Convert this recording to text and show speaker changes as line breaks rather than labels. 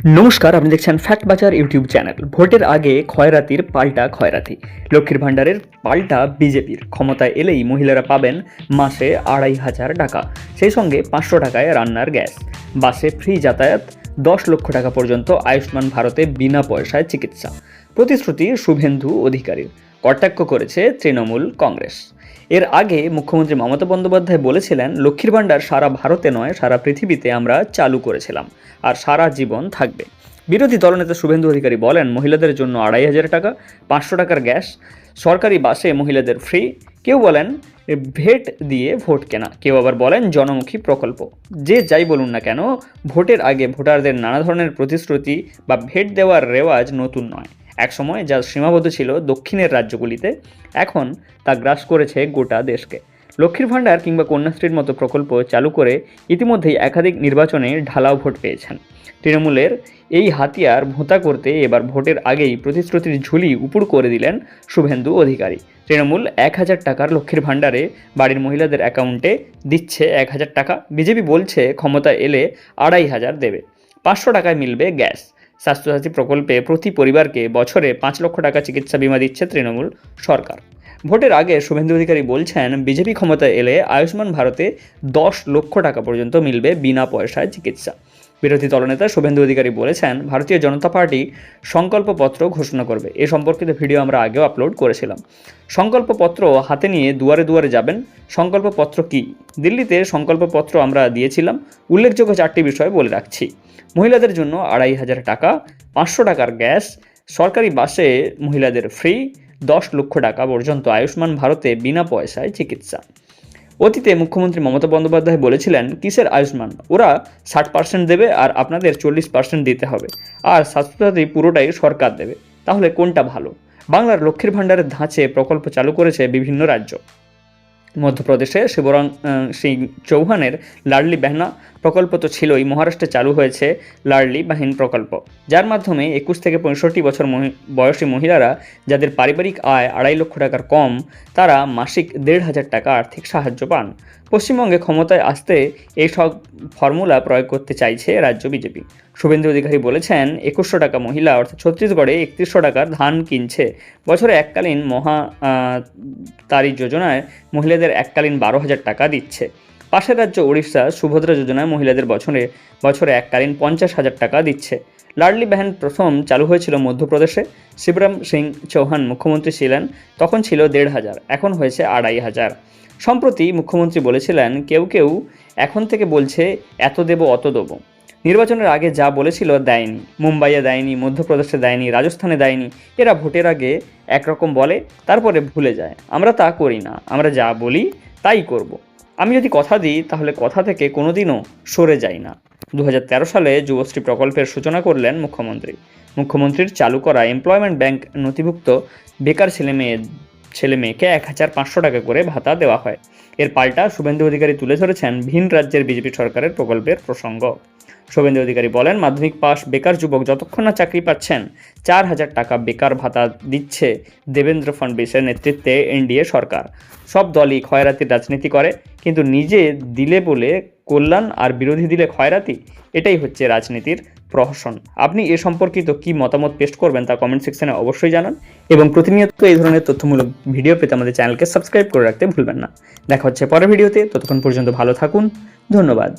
নমস্কার, আপনি দেখছেন ফ্যাক্ট বাজার ইউটিউব চ্যানেল ভোটের আগে ক্ষয়রাতির পাল্টা ক্ষয়রাতি। লক্ষ্মীর ভাণ্ডারের পাল্টা বিজেপির। ক্ষমতায় এলেই মহিলারা পাবেন মাসে আড়াই হাজার টাকা। সেই সঙ্গে পাঁচশো টাকায় রান্নার গ্যাস। বাসে ফ্রি যাতায়াত, দশ লক্ষ টাকা পর্যন্ত আয়ুষ্মান ভারতে বিনা পয়সায় চিকিৎসা। প্রতিশ্রুতি শুভেন্দু অধিকারীর। কটাক্ষ করেছে তৃণমূল কংগ্রেস। এর আগে মুখ্যমন্ত্রী মমতা বন্দ্যোপাধ্যায় বলেছিলেন, লক্ষ্মীর ভাণ্ডার সারা ভারতে নয়, সারা পৃথিবীতে আমরা চালু করেছিলাম আর সারা জীবন থাকবে। বিরোধী দলনেতা শুভেন্দু অধিকারী বলেন, মহিলাদের জন্য আড়াই হাজার টাকা, পাঁচশো টাকার গ্যাস, সরকারি বাসে মহিলাদের ফ্রি। কেউ বলেন, ভেট দিয়ে ভোট কেনা। কেউ আবার বলেন, জনমুখী প্রকল্প। যে যাই বলুন না কেন, ভোটের আগে ভোটারদের নানা ধরনের প্রতিশ্রুতি বা ভেট দেওয়ার রেওয়াজ নতুন নয়। একসময় যা সীমাবদ্ধ ছিল দক্ষিণের রাজ্যগুলিতে, এখন তা গ্রাস করেছে গোটা দেশকে। লক্ষ্মীর ভাণ্ডার কিংবা কন্যাশ্রীর মতো প্রকল্প চালু করে ইতিমধ্যেই একাধিক নির্বাচনে ঢালাও ভোট পেয়েছেন। তৃণমূলের এই হাতিয়ার ভোঁতা করতে এবার ভোটের আগেই প্রতিশ্রুতির ঝুলি উপুড় করে দিলেন শুভেন্দু অধিকারী। তৃণমূল এক হাজার টাকার লক্ষ্মীর ভাণ্ডারে বাড়ির মহিলাদের অ্যাকাউন্টে দিচ্ছে এক হাজার টাকা। বিজেপি বলছে ক্ষমতা এলে আড়াই হাজার দেবে। পাঁচশো টাকায় মিলবে গ্যাস। স্বাস্থ্যসাথী প্রকল্পে প্রতি পরিবারকে বছরে পাঁচ লক্ষ টাকা চিকিৎসা বিমা দিচ্ছে তৃণমূল সরকার। ভোটের আগে শুভেন্দু অধিকারী বলছেন, বিজেপি ক্ষমতায় এলে আয়ুষ্মান ভারতে দশ লক্ষ টাকা পর্যন্ত মিলবে বিনা পয়সায় চিকিৎসা। বিরোধী দলনেতা শুভেন্দু অধিকারী বলেছেন, ভারতীয় জনতা পার্টি সংকল্পপত্র ঘোষণা করবে। এ সম্পর্কিত ভিডিও আমরা আগেও আপলোড করেছিলাম। সংকল্পপত্র হাতে নিয়ে দুয়ারে দুয়ারে যাবেন। সংকল্পপত্র কি? দিল্লিতে সংকল্পপত্র আমরা দিয়েছিলাম। উল্লেখযোগ্য চারটি বিষয় বলে রাখছি। মহিলাদের জন্য আড়াই হাজার টাকা, পাঁচশো টাকার গ্যাস, সরকারি বাসে মহিলাদের ফ্রি দশ লক্ষ টাকা পর্যন্ত আয়ুষ্মান ভারতে বিনা পয়সায় চিকিৎসা। অতীতে মুখ্যমন্ত্রী মমতা বন্দ্যোপাধ্যায় বলেছিলেন, কিসের আয়ুষ্মান? ওরা ষাট পার্সেন্ট দেবে আর আপনাদের চল্লিশ পার্সেন্ট দিতে হবে। আর স্বাস্থ্যসাথী পুরোটাই সরকার দেবে। তাহলে কোনটা ভালো? বাংলার লক্ষ্মীর ভাণ্ডারের ধাঁচে প্রকল্প চালু করেছে বিভিন্ন রাজ্য। মধ্যপ্রদেশে শিবরাং সিং চৌহানের লাডলি বেহনা প্রকল্প তো ছিলই, মহারাষ্ট্রে চালু হয়েছে লার্লি বাহিন প্রকল্প। যার মাধ্যমে একুশ থেকে পঁয়ষট্টি বছর বয়সী মহিলারা যাদের পারিবারিক আয় আড়াই লক্ষ টাকার কম, তারা মাসিক দেড় হাজার টাকা আর্থিক সাহায্য পান। পশ্চিমবঙ্গে ক্ষমতায় আসতে এই সব ফর্মুলা প্রয়োগ করতে চাইছে রাজ্য বিজেপি। শুভেন্দু অধিকারী বলেছেন, একুশশো টাকা মহিলা অর্থাৎ ছত্তিশগড়ে একত্রিশশো টাকার ধান কিনছে। বছরে এককালীন মহা তারি যোজনায় মহিলাদের এককালীন বারো হাজার টাকা দিচ্ছে। পাশের রাজ্য ওড়িশা সুভদ্রা যোজনায় মহিলাদের বছরে বছরে এককালীন পঞ্চাশ হাজার টাকা দিচ্ছে। লাডলি বেহেন প্রথম চালু হয়েছিল মধ্যপ্রদেশে। শিবরাম সিং চৌহান মুখ্যমন্ত্রী ছিলেন, তখন ছিল দেড় হাজার, এখন হয়েছে আড়াই হাজার। সম্প্রতি মুখ্যমন্ত্রী বলেছিলেন, কেউ কেউ এখন থেকে বলছে, এত দেব, অত দেবো। নির্বাচনের আগে যা বলেছিল দেয়নি। মুম্বাইয়ে দেয়নি, মধ্যপ্রদেশে দেয়নি, রাজস্থানে দেয়নি। এরা ভোটের আগে একরকম বলে, তারপরে ভুলে যায়। আমরা তা করি না, আমরা যা বলি, তাই করব। আমি যদি কথা দিই, তাহলে কথা থেকে কোনোদিনও সরে যাই না। দু হাজার তেরো সালে যুবশ্রী প্রকল্পের সূচনা করলেন মুখ্যমন্ত্রী। মুখ্যমন্ত্রীর চালু করা এমপ্লয়মেন্ট ব্যাংক নথিভুক্ত বেকার ছেলে মেয়ে, ছেলে মেয়েকে এক হাজার পাঁচশো টাকা করে ভাতা দেওয়া হয়। এর পাল্টা শুভেন্দু অধিকারী তুলে ধরেছেন ভিন রাজ্যের বিজেপি সরকারের প্রকল্পের প্রসঙ্গ। শুভেন্দু অধিকারী বলেন, মাধ্যমিক পাস বেকার যুবক যতক্ষণ না চাকরি পাচ্ছেন, চার হাজার টাকা বেকার ভাতা দিচ্ছে দেবেন্দ্র ফডনবিসের নেতৃত্বে এনডিএ সরকার। সব দলই খয়রাতির রাজনীতি করে, কিন্তু নিজে দিলে বলে কল্যাণ আর বিরোধী দিলে খয়রাতি এটাই হচ্ছে রাজনীতির প্রহসন। আপনি এ সম্পর্কিত কি মতামত পেস্ট করবেন তা কমেন্ট সেকশনে অবশ্যই জানান এবং প্রতিনিয়ত এই ধরনের তথ্যমূলক ভিডিও পেতে আমাদের চ্যানেলকে সাবস্ক্রাইব করে রাখতে ভুলবেন না। দেখা হচ্ছে পরের ভিডিওতে, ততক্ষণ পর্যন্ত ভালো থাকুন, ধন্যবাদ।